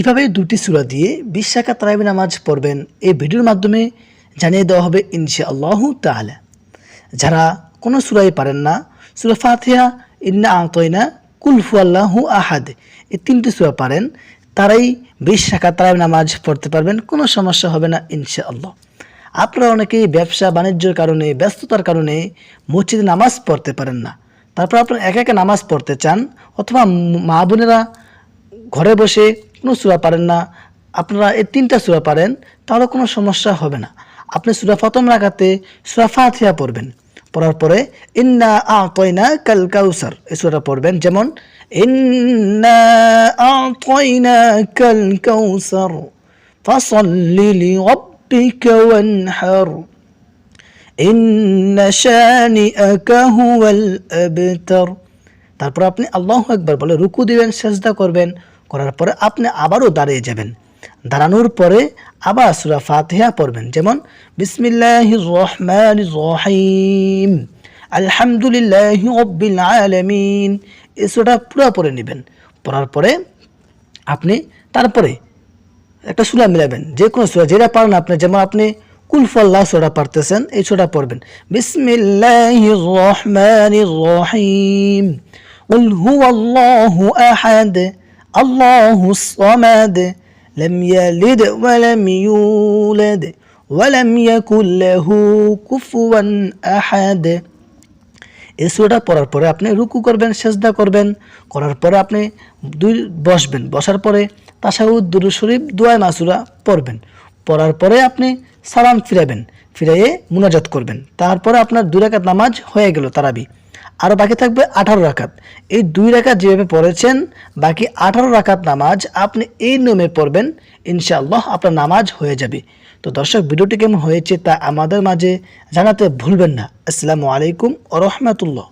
কীভাবে দুটি সূরা দিয়ে বিশ রাকাত তারাবি নামাজ পড়বেন এই ভিডিওর মাধ্যমে জানিয়ে দেওয়া হবে ইনশা আল্লাহ তাহলে যারা কোনো সুরাই পারেন না, সুরা ফাতিহা, ইন্না আতয়না কুলফু আল্লাহু আহাদ, এই তিনটি সুরা পারেন, তারাই বিশ রাকাত তারাবি নামাজ পড়তে পারবেন, কোনো সমস্যা হবে না ইনশা আল্লাহ আপনারা অনেকেই ব্যবসা, বাণিজ্যের কারণে, ব্যস্ততার কারণে মসজিদে নামাজ পড়তে পারেন না। তারপর আপনারা একা একা নামাজ পড়তে চান, অথবা মা বোনেরা ঘরে বসে কোনো সুরা পারেন না, আপনারা এই তিনটা সুরা পারেন, তাহলে কোনো সমস্যা হবে না। আপনি সুরা প্রথম রাখাতে সুরা ফাতিহা পড়বেন। পড়ার পরে, ইন্না আতয়না কাল কাউসার এই সুরাটা পড়বেন। যেমন, ইন্না আতয়না কাল কাউসার, ফাসাল্লি লিরাব্বিকা ওয়ানহার, ইন্না শানিআকা হুয়াল আবতার। তারপর আপনি আল্লাহ একবার বলে রুকু দিবেন, সেজদা করবেন, করার পরে আপনি আবারও দাঁড়িয়ে যাবেন। দাঁড়ানোর পরে আবার সুরা ফাতিহা পড়বেন। যেমন, বিসমিল্লাহির রহমানির রহিম, আলহামদুলিল্লাহি রাব্বিল আলামিন, এই সুরাটা পুরো পড়ে নেবেন। পড়ার পরে আপনি তারপরে একটা সুরা মিলাবেন। যে কোনো সুরা, যেটা পারেন আপনি, যেমন আপনি কুলফল্লা সুরা পারতেছেন, এই সুরা পড়বেন। বিসমিল্লাহির রহমানির রহিম قل هو الله أحد الله الصمد لم يلد ولم يولد ولم يكن له كفوا أحد এই সুরাটা পড়ার পরে আপনি রুকু করবেন সেজদা করবেন করার পরে আপনি দুই বসবেন বসার পরে তাসাউদ দুরু শরীফ দুয়াই মাসুরা পড়বেন পড়ার পরে আপনি সালাম ফিরাবেন ফিরাইয়ে মুনাজাত করবেন তারপরে আপনার দুই রাকাত নামাজ হয়ে গেল তারাবি আরও বাকি থাকবে আঠারো রাকাত। এই দুই রাকাত যেভাবে পড়েছেন, বাকি আঠারো রাকাত নামাজ আপনি এই নিয়মে পড়বেন, ইনশাআল্লাহ আপনার নামাজ হয়ে যাবে। তো দর্শক, ভিডিওটি কেমন হয়েছে তা আমাদের মাঝে জানাতে ভুলবেন না। আসসালামু আলাইকুম ও রহমতুল্লাহ।